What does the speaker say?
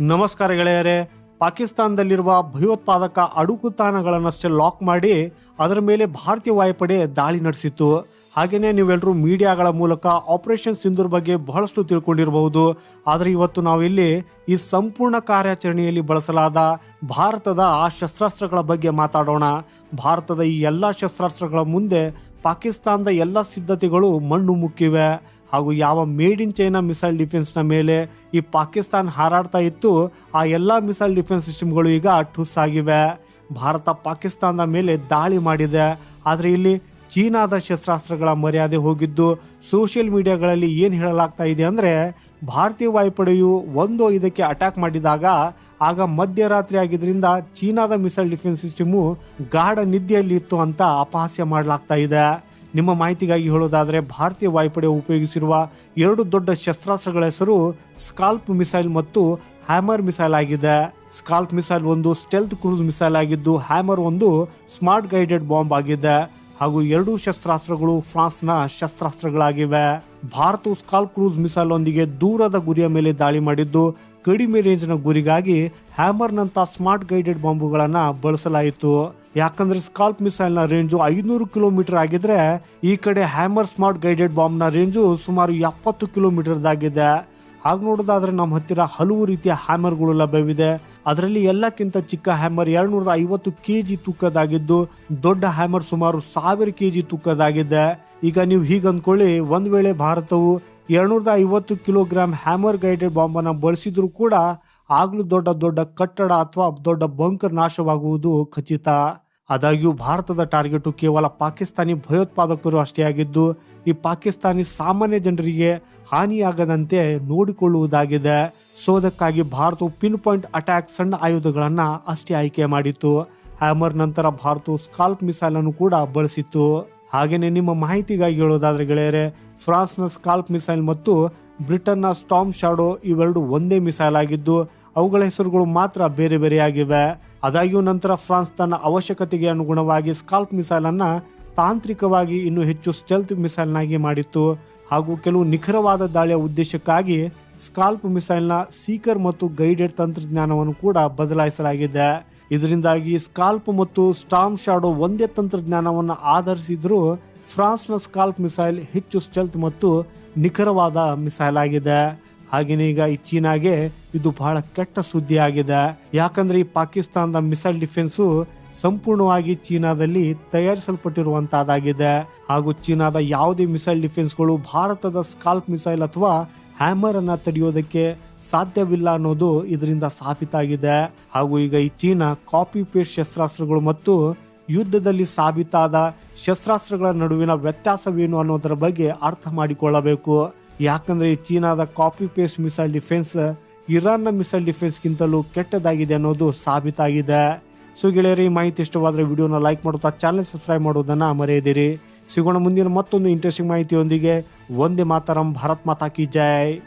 ನಮಸ್ಕಾರ ಗೆಳೆಯರೇ, ಪಾಕಿಸ್ತಾನದಲ್ಲಿರುವ ಭಯೋತ್ಪಾದಕ ಅಡುಕುತಾಣಗಳನ್ನಷ್ಟೇ ಲಾಕ್ ಮಾಡಿ ಅದರ ಮೇಲೆ ಭಾರತೀಯ ವಾಯುಪಡೆ ದಾಳಿ ನಡೆಸಿತ್ತು. ಹಾಗೆಯೇ ನೀವೆಲ್ಲರೂ ಮೀಡಿಯಾಗಳ ಮೂಲಕ ಆಪರೇಷನ್ ಸಿಂಧೂರ್ ಬಗ್ಗೆ ಬಹಳಷ್ಟು ತಿಳ್ಕೊಂಡಿರಬಹುದು. ಆದರೆ ಇವತ್ತು ನಾವಿಲ್ಲಿ ಈ ಸಂಪೂರ್ಣ ಕಾರ್ಯಾಚರಣೆಯಲ್ಲಿ ಬಳಸಲಾದ ಭಾರತದ ಆ ಶಸ್ತ್ರಾಸ್ತ್ರಗಳ ಬಗ್ಗೆ ಮಾತಾಡೋಣ. ಭಾರತದ ಈ ಎಲ್ಲ ಶಸ್ತ್ರಾಸ್ತ್ರಗಳ ಮುಂದೆ ಪಾಕಿಸ್ತಾನದ ಎಲ್ಲ ಸಿದ್ಧತೆಗಳು ಮಣ್ಣು ಮುಕ್ಕಿವೆ. ಹಾಗೂ ಯಾವ ಮೇಡ್ ಇನ್ ಚೈನಾ ಮಿಸೈಲ್ ಡಿಫೆನ್ಸ್ನ ಮೇಲೆ ಈ ಪಾಕಿಸ್ತಾನ ಹಾರಾಡ್ತಾ ಇತ್ತು, ಆ ಎಲ್ಲ ಮಿಸೈಲ್ ಡಿಫೆನ್ಸ್ ಸಿಸ್ಟಮ್ಗಳು ಈಗ ಠುಸ್ ಆಗಿವೆ. ಭಾರತ ಪಾಕಿಸ್ತಾನದ ಮೇಲೆ ದಾಳಿ ಮಾಡಿದೆ. ಆದರೆ ಇಲ್ಲಿ ಚೀನಾದ ಶಸ್ತ್ರಾಸ್ತ್ರಗಳ ಮರ್ಯಾದೆ ಹೋಗಿದ್ದು ಸೋಷಿಯಲ್ ಮೀಡಿಯಾಗಳಲ್ಲಿ ಏನು ಹೇಳಲಾಗ್ತಾ ಇದೆ ಅಂದರೆ, ಭಾರತೀಯ ವಾಯುಪಡೆಯು ಒಂದು ಇದಕ್ಕೆ ಅಟ್ಯಾಕ್ ಮಾಡಿದಾಗ, ಆಗ ಮಧ್ಯರಾತ್ರಿ ಆಗಿದ್ದರಿಂದ ಚೀನಾದ ಮಿಸೈಲ್ ಡಿಫೆನ್ಸ್ ಸಿಸ್ಟಮು ಗಾಢ ನಿದ್ದೆಯಲ್ಲಿ ಇತ್ತು ಅಂತ ಅಪಹಾಸ್ಯ ಮಾಡಲಾಗ್ತಾ ಇದೆ. ನಿಮ್ಮ ಮಾಹಿತಿಗಾಗಿ ಹೇಳೋದಾದರೆ ಭಾರತೀಯ ವಾಯುಪಡೆ ಉಪಯೋಗಿಸಿರುವ ಎರಡು ದೊಡ್ಡ ಶಸ್ತ್ರಾಸ್ತ್ರಗಳ ಹೆಸರು ಸ್ಕಾಲ್ಪ್ ಮಿಸೈಲ್ ಮತ್ತು ಹ್ಯಾಮರ್ ಮಿಸೈಲ್ ಆಗಿದೆ. ಸ್ಕಾಲ್ಪ್ ಮಿಸೈಲ್ ಒಂದು ಸ್ಟೆಲ್ತ್ ಕ್ರೂಸ್ ಮಿಸೈಲ್ ಆಗಿದ್ದು ಹ್ಯಾಮರ್ ಒಂದು ಸ್ಮಾರ್ಟ್ ಗೈಡೆಡ್ ಬಾಂಬ್ ಆಗಿದೆ. ಹಾಗೂ ಎರಡೂ ಶಸ್ತ್ರಾಸ್ತ್ರಗಳು ಫ್ರಾನ್ಸ್ನ ಶಸ್ತ್ರಾಸ್ತ್ರಗಳಾಗಿವೆ. ಭಾರತವು ಸ್ಕಾಲ್ ಕ್ರೂಸ್ ಮಿಸೈಲ್ ಒಂದಿಗೆ ದೂರದ ಗುರಿಯ ಮೇಲೆ ದಾಳಿ ಮಾಡಿದ್ದು, ಕಡಿಮೆ ರೇಂಜ್ನ ಗುರಿಗಾಗಿ ಹ್ಯಾಮರ್ನಂಥ ಸ್ಮಾರ್ಟ್ ಗೈಡೆಡ್ ಬಾಂಬುಗಳನ್ನು ಬಳಸಲಾಯಿತು. ಯಾಕಂದ್ರೆ ಸ್ಕಾಲ್ಪ್ ಮಿಸೈಲ್ನ ರೇಂಜು ಐನೂರು ಕಿಲೋಮೀಟರ್ ಆಗಿದ್ರೆ ಈ ಕಡೆ ಹ್ಯಾಮರ್ ಸ್ಮಾರ್ಟ್ ಗೈಡೆಡ್ ಬಾಂಬ್ನ ರೇಂಜು ಸುಮಾರು ಎಪ್ಪತ್ತು ಕಿಲೋಮೀಟರ್ದಾಗಿದೆ. ಹಾಗೆ ನೋಡೋದಾದ್ರೆ ನಮ್ಮ ಹತ್ತಿರ ಹಲವು ರೀತಿಯ ಹ್ಯಾಮರ್ಗಳು ಲಭ್ಯವಿದೆ. ಅದರಲ್ಲಿ ಎಲ್ಲಕ್ಕಿಂತ ಚಿಕ್ಕ ಹ್ಯಾಮರ್ ಎರಡ್ನೂರದ ಐವತ್ತು ಕೆ ಜಿ ತೂಕದಾಗಿದ್ದು, ದೊಡ್ಡ ಹ್ಯಾಮರ್ ಸುಮಾರು ಸಾವಿರ ಕೆ ಜಿ ತೂಕದಾಗಿದೆ. ಈಗ ನೀವು ಹೀಗೆ ಅಂದ್ಕೊಳ್ಳಿ, ಒಂದ್ ವೇಳೆ ಭಾರತವು ಎರಡ್ನೂರದ ಐವತ್ತು ಕಿಲೋಗ್ರಾಮ್ ಹ್ಯಾಮರ್ ಗೈಡೆಡ್ ಬಾಂಬನ್ನು ಬಳಸಿದ್ರು ಕೂಡ ಆಗ್ಲೂ ದೊಡ್ಡ ದೊಡ್ಡ ಕಟ್ಟಡ ಅಥವಾ ದೊಡ್ಡ ಬಂಕರ್ ನಾಶವಾಗುವುದು ಖಚಿತ. ಆದಾಗ್ಯೂ ಭಾರತದ ಟಾರ್ಗೆಟು ಕೇವಲ ಪಾಕಿಸ್ತಾನಿ ಭಯೋತ್ಪಾದಕರು ಅಷ್ಟೇ ಆಗಿದ್ದು, ಈ ಪಾಕಿಸ್ತಾನಿ ಸಾಮಾನ್ಯ ಜನರಿಗೆ ಹಾನಿಯಾಗದಂತೆ ನೋಡಿಕೊಳ್ಳುವುದಾಗಿದೆ. ಸೋದಕ್ಕಾಗಿ ಭಾರತವು ಪಿನ್ ಪಾಯಿಂಟ್ ಅಟ್ಯಾಕ್ ಸಣ್ಣ ಆಯುಧಗಳನ್ನು ಅಷ್ಟೇ ಆಯ್ಕೆ ಮಾಡಿತ್ತು. ಹ್ಯಾಮರ್ ನಂತರ ಭಾರತವು ಸ್ಕಾಲ್ಪ್ ಮಿಸೈಲ್ ಅನ್ನು ಕೂಡ ಬಳಸಿತ್ತು. ಹಾಗೆಯೇ ನಿಮ್ಮ ಮಾಹಿತಿಗಾಗಿ ಹೇಳೋದಾದ್ರೆ ಗೆಳೆಯರೆ, ಫ್ರಾನ್ಸ್ನ ಸ್ಕಾಲ್ಪ್ ಮಿಸೈಲ್ ಮತ್ತು ಬ್ರಿಟನ್ನ ಸ್ಟಾಮ್ ಶಾಡೋ ಇವೆರಡು ಒಂದೇ ಮಿಸೈಲ್ ಆಗಿದ್ದು, ಅವುಗಳ ಹೆಸರುಗಳು ಮಾತ್ರ ಬೇರೆ ಬೇರೆಯಾಗಿವೆ ಆದಾಗ್ಯೂ ನಂತರ ಫ್ರಾನ್ಸ್ ತನ್ನ ಅವಶ್ಯಕತೆಗೆ ಅನುಗುಣವಾಗಿ ಸ್ಕಾಲ್ಪ್ ಮಿಸೈಲ್ ಅನ್ನ ತಾಂತ್ರಿಕವಾಗಿ ಇನ್ನೂ ಹೆಚ್ಚು ಸ್ಟೆಲ್ತ್ ಮಿಸೈಲ್ನಾಗಿ ಮಾಡಿತ್ತು. ಹಾಗೂ ಕೆಲವು ನಿಖರವಾದ ದಾಳಿಯ ಉದ್ದೇಶಕ್ಕಾಗಿ ಸ್ಕಾಲ್ಪ್ ಮಿಸೈಲ್ನ ಸೀಕರ್ ಮತ್ತು ಗೈಡೆಡ್ ತಂತ್ರಜ್ಞಾನವನ್ನು ಕೂಡ ಬದಲಾಯಿಸಲಾಗಿದೆ. ಇದರಿಂದಾಗಿ ಸ್ಕಾಲ್ಪ್ ಮತ್ತು ಸ್ಟಾಮ್ ಶಾಡೋ ಒಂದೇ ತಂತ್ರಜ್ಞಾನವನ್ನು ಆಧರಿಸಿದ್ರೂ ಫ್ರಾನ್ಸ್ನ ಸ್ಕಾಲ್ಪ್ ಮಿಸೈಲ್ ಹೆಚ್ಚು ಸ್ಟೆಲ್ತ್ ಮತ್ತು ನಿಖರವಾದ ಮಿಸೈಲ್ ಆಗಿದೆ. ಹಾಗೆಯೇ ಈಗ ಈ ಚೀನಾಗೆ ಇದು ಬಹಳ ಕೆಟ್ಟ ಸುದ್ದಿ ಆಗಿದೆ ಯಾಕಂದ್ರೆ ಈ ಪಾಕಿಸ್ತಾನದ ಮಿಸೈಲ್ ಡಿಫೆನ್ಸು ಸಂಪೂರ್ಣವಾಗಿ ಚೀನಾದಲ್ಲಿ ತಯಾರಿಸಲ್ಪಟ್ಟಿರುವಂತಹದ್ದಾಗಿದೆ ಹಾಗೂ ಚೀನಾದ ಯಾವುದೇ ಮಿಸೈಲ್ ಡಿಫೆನ್ಸ್ಗಳು ಭಾರತದ ಸ್ಕಾಲ್ಪ್ ಮಿಸೈಲ್ ಅಥವಾ ಹ್ಯಾಮರ್ ಅನ್ನ ತಡೆಯೋದಕ್ಕೆ ಸಾಧ್ಯವಿಲ್ಲ ಅನ್ನೋದು ಇದರಿಂದ ಸಾಬೀತಾಗಿದೆ. ಹಾಗೂ ಈಗ ಈ ಚೀನಾ ಕಾಪಿ ಪೇಸ್ಟ್ ಶಸ್ತ್ರಾಸ್ತ್ರಗಳು ಮತ್ತು ಯುದ್ಧದಲ್ಲಿ ಸಾಬೀತಾದ ಶಸ್ತ್ರಾಸ್ತ್ರಗಳ ನಡುವಿನ ವ್ಯತ್ಯಾಸವೇನು ಅನ್ನೋದರ ಬಗ್ಗೆ ಅರ್ಥ ಮಾಡಿಕೊಳ್ಳಬೇಕು. ಯಾಕಂದ್ರೆ ಚೀನಾದ ಕಾಪಿ ಪೇಸ್ಟ್ ಮಿಸೈಲ್ ಡಿಫೆನ್ಸ್ ಇರಾನ್ನ ಮಿಸೈಲ್ ಡಿಫೆನ್ಸ್ಗಿಂತಲೂ ಕೆಟ್ಟದಾಗಿದೆ ಅನ್ನೋದು ಸಾಬೀತಾಗಿದೆ. ಸೊ ಗೆಳೆಯರಿ ಮಾಹಿತಿ ಇಷ್ಟವಾದರೆ ವಿಡಿಯೋನ ಲೈಕ್ ಮಾಡುತ್ತಾ ಚಾನಲ್ ಸಬ್ಸ್ಕ್ರೈಬ್ ಮಾಡೋದನ್ನ ಮರೆಯದಿರಿ. ಸಿಗೋಣ ಮುಂದಿನ ಮತ್ತೊಂದು ಇಂಟ್ರೆಸ್ಟಿಂಗ್ ಮಾಹಿತಿಯೊಂದಿಗೆ. ಒಂದೇ ಮಾತರಂ, ಭಾರತ್ ಮಾತಾ ಕಿ ಜೈ.